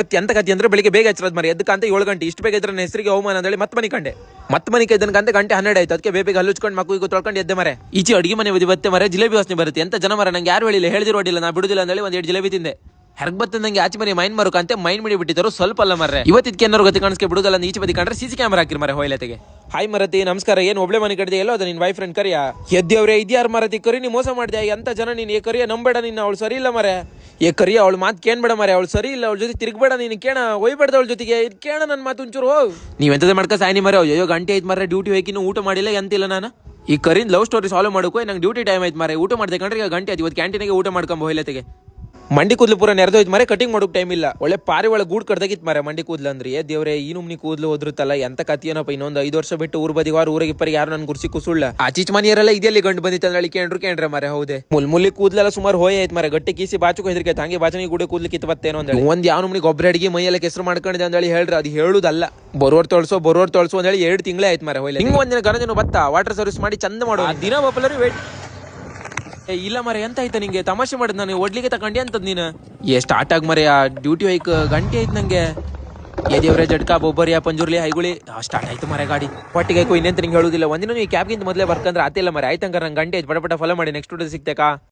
ಮತ್ತೆ ಎಂತ ಕತಿ ಅಂದ್ರೆ ಬೆಳಿಗ್ಗೆ ಬೇಗ ಹಚ್ಚರದ್ ಮರಿ. ಅಂತ ಏಳು ಗಂಟೆ. ಇಷ್ಟು ಬೇಗ ಇದ್ರೆ ಹೆಸರಿಗೆ ಅವಮಾನ ಅಂತೇಳಿ ಮತ್ತೆ ಮನೆ ಕಂಡೆ. ಮತ್ತೆ ಮನೆ ಕೈದನ್ ಗಂಟೆ ಹನ್ನೆರಡು ಆಯ್ತು. ಅದಕ್ಕೆ ಬೇಗ ಹಲ್ಲುಚ್ಕೊಂಡು ಮಕ್ಕಳಿಗೆ ತೊಳ್ಕೊಂಡು ಎದ್ದೆ ಮರೆ. ಈಚೆ ಅಡಿಗೆ ಮನೆ ಬತ್ತೆ ಮರೆ, ಜಿಲೇಬಿ ವಾಸನೆ ಬರುತ್ತೆ. ಎಂತ ಜನ ಮರ? ನಂಗೆ ಯಾರು ಹೇಳಿಲ್ಲ. ಹೇಳಿದ್ರು ಹೊಡಿಲ್ಲ ನಾ ಬಿಡುದಿಲ್ಲ ಅಂತೇಳಿ ಒಂದ್ ಎರಡು ಜಿಲೇಬಿ ತಿಂದೆ. ಹೆರ್ಗ್ ಬತ್ತ ನಂಗೆ ಆಚೆ ಮನೆ ಮೈನ್ ಮರುಕ ಅಂತ ಮೈನ್ ಮಾಡಿ ಬಿಟ್ಟಿದ್ರು ಸ್ವಲ್ಪ ಅಲ್ಲ ಮರೆ ಇವತ್ತಿದ್ಕೆ ಏನಾರು ಗತಿ ಕಾಣಿಸ್ಕೆ ಬಿಡುದಲ್ಲ ಅಂತ ಈಚೆ ಬದಿ ಕಂಡ್ರೆ ಸಿಸಿ ಕ್ಯಾಮರಾ ಹಾಕಿರ್ ಮರೆ ಹೊಯ್ಲತೆಗೆ. ಹಾಯ್ ಮರತಿ, ನಮಸ್ಕಾರ. ಏನು ಒಬ್ಳೆ ಮನೆ ಕಡಿದೆ ಎಲ್ಲೋ ಅದ ನಿನ್ ವೈಫ್ ಫ್ರೆಂಡ್ ಕರಿಯ? ಎದ್ದಿಯವ್ರೆ ಇದ್ಯಾರ ಮರತಿ? ಕರಿ, ನೀ ಮೋಸ ಮಾಡಿದೆ. ಎಂತ ಜನ ನೀನ್ ಕರಿಯ? ನಂಬೇಡ ನಿನ್ನ. ಅವಳು ಸರಿ ಇಲ್ಲ ಮರೆ ಏ, ಕರಿ, ಅವಳ ಮಾತು ಕೇಳ್ಬೇಡ ಮಾರಿ ಅವಳು ಸರಿ ಇಲ್ಲ, ಅವಳ ಜೊತೆ ತಿರುಗಬೇಡ ನೀನು, ಕೇಣ, ಒಯ್ಬೇಡ್ದ ಅವಳ ಜೊತೆಗೆ, ಇದ್ ಕೇಳ ನನ್ನ ಮಾತು ಒಂಚೂರು ಹೋ ನೀವ್ ಎಂತದ ಮಾಡ್ಕ, ಸಾಯಿನಿ ಮಾರಿ ಅಯ್ಯೋ ಗಂಟೆ ಆಯ್ತು ಮರೆ ಡ್ಯೂಟಿ ಹೋಗಿನ್ನು ಊಟ ಮಾಡಿಲ್ಲ, ಎಂತಿಲ್ಲ ನಾನು. ಈ ಕರಿನ್ ಲವ್ ಸ್ಟೋರಿ ಸಾಲ್ವ್ ಮಾಡೋಕೆ ನಂಗೆ ಡ್ಯೂಟಿ ಟೈಮ್ ಆಯ್ತು ಮಾರೆ ಊಟ ಮಾಡ್ದೆ ಕಂಡ್ರೆ ಈಗ ಗಂಟೆ ಇವತ್ತು ಕ್ಯಾಂಟೀನಿಗೆ ಊಟ ಮಾಡ್ಕೊಂಬ ಹೊಯ್ಲತೆಗೆ ಮಂಡಿ ಕೂದಲು ಪೂರ ನೆರೆದೋಯ್ತು ಮರೆ ಕಟಿಂಗ್ ಮಾಡೋಕ್ ಟೈಮ್ ಇಲ್ಲ. ಒಳ್ಳೆ ಪಾರಿ ಒಳಗೆ ಗೂಡ್ ಕಡ್ದಾಗಿತ್ತು ಮರೆ ಮಂಡಿ ಕೂದಲು ಅಂದ್ರೆ. ಏ ದೇವ್ರೆ, ಈ ನುಮ್ನಿ ಕೂದಲು ಹೋದ್ರುತ್ತಲ್ಲ ಎಂತ ಕತಿಯೇನಪ್ಪ ಇನ್ನೊಂದು ಐದು ವರ್ಷ ಬಿಟ್ಟು ಊರ್ ಬದಿ ವಾರ ಊರಿಗೆ ಪರಿ ಯಾರು ನನ್ ಗುರ್ಸಿ ಕುಸುಳ್ಳ? ಆಚೀಚ್ ಮನೆಯರೆಲ್ಲ ಇದೆಯಲ್ಲಿ ಗಂಡು ಬಂದಿತ್ತು ಅಂದ್ರೆ ಕೇಂಡ್ರು ಕೇಂಡ್ರೆ ಮರೆ, ಹೌದೆ? ಮುಲ್ ಮುಲ್ಲಿ ಕೂದಲೆಲ್ಲ ಸುಮಾರು ಹೋಯ್ ಆಯ್ತು ಮರೆ, ಗಟ್ಟಿ ಕೀಸಿ ಬಾಚುಕ ಹೆದರಿಕೆ ಹಂಗೆ ಬಾಚನಿ ಗುಡಿ ಕೂದಲು ಕಿತ್ತು ಅಂತ ಅಂದ್ರೆ ಒಂದ್ ಯಾವ ನುಮ್ನಿ ಗೊಬ್ಬರ ಅಡಿಗೆ ಮೈಯೆಲ್ಲ ಕೆಸರು ಮಾಡ್ಕೊಂಡಿದೆ ಅಂದೇಳಿ ಹೇಳ್ರಿ, ಅದು ಹೇಳುದಲ್ಲ. ಬರೋರ್ ತೊಳ್ಸೋ ಬರೋರ್ ತೊಳ್ಸೋ ಅಂದೇಳಿ ಎರಡು ತಿಂಗಳೇ ಆಯ್ತು ಮರೆ ಹೋಯ್ಲಿ. ಹಿಂಗ ಒಂದಿನ ಗಣಜನ ಬತ್ತಾ ವಾಟರ್ ಸರ್ವಿಸ್ ಮಾಡಿ ಚಂದ ಮಾಡೋ ದಿನ ಒಪ್ಪಲರಿ ವೇಟ್ ಇಲ್ಲ ಮರೆ, ಎಂತ ಆಯ್ತಾ ನಿಂಗೆ? ತಮಾಷೆ ಮಾಡಿದ್ ನಾನು, ಒಡ್ಲಿಗೆ ತಕೊಂಡೆ ಅಂತದ್ ನೀನು? ಏ ಸ್ಟಾರ್ಟ್ ಆಗ ಮರೆ, ಆ ಡ್ಯೂಟಿ ಹೋಯ್ಕ ಗಂಟೆ ಆಯ್ತು ನಂಗೆ. ಏ, ದೇವ್ರೆ, ಜಡ್ಕ, ಬೊಬ್ಬರಿ, ಆ ಪಂಜುರ್ಲಿ, ಹೈಗುಳಿ. ಸ್ಟಾರ್ಟ್ ಆಯ್ತು ಮರೆ ಗಾಡಿ. ಒಟ್ಟಿಗೆ ಇನ್ನೆಂತ ನಿಂಗೆ ಹೇಳುದಿಲ್ಲ. ಒಂದಿನ ಈ ಕ್ಯಾಬ್ಗಿಂತ ಮೊದಲೇ ಬರ್ಕಂದ್ರೆ ಆತಿಲ್ಲ ಮರೆ. ಆಯ್ತಂಗ ನಂಗೆ ಗಂಟೆ ಆಯ್ತು. ಪಟ ಪಟ ಫಾಲೋ ಮಾಡಿ ನೆಕ್ಸ್ಟ್ ಸಿಗ್ತೇಕಾ?